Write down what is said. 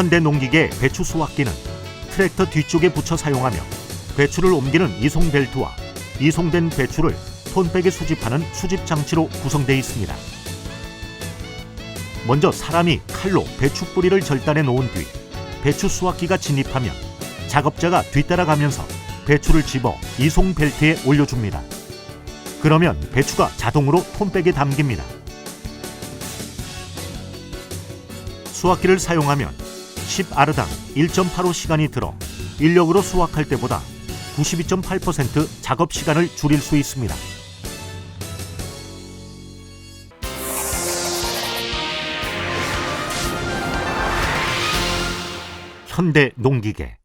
현대 농기계 배추 수확기는 트랙터 뒤쪽에 붙여 사용하며 배추를 옮기는 이송 벨트와 이송된 배추를 톤백에 수집하는 수집 장치로 구성되어 있습니다. 먼저 사람이 칼로 배추 뿌리를 절단해 놓은 뒤 배추 수확기가 진입하면 작업자가 뒤따라가면서 배추를 집어 이송 벨트에 올려줍니다. 그러면 배추가 자동으로 톤백에 담깁니다. 수확기를 사용하면 10아르당 1.85 시간이 들어 인력으로 수확할 때보다 92.8% 작업 시간을 줄일 수 있습니다. 현대 농기계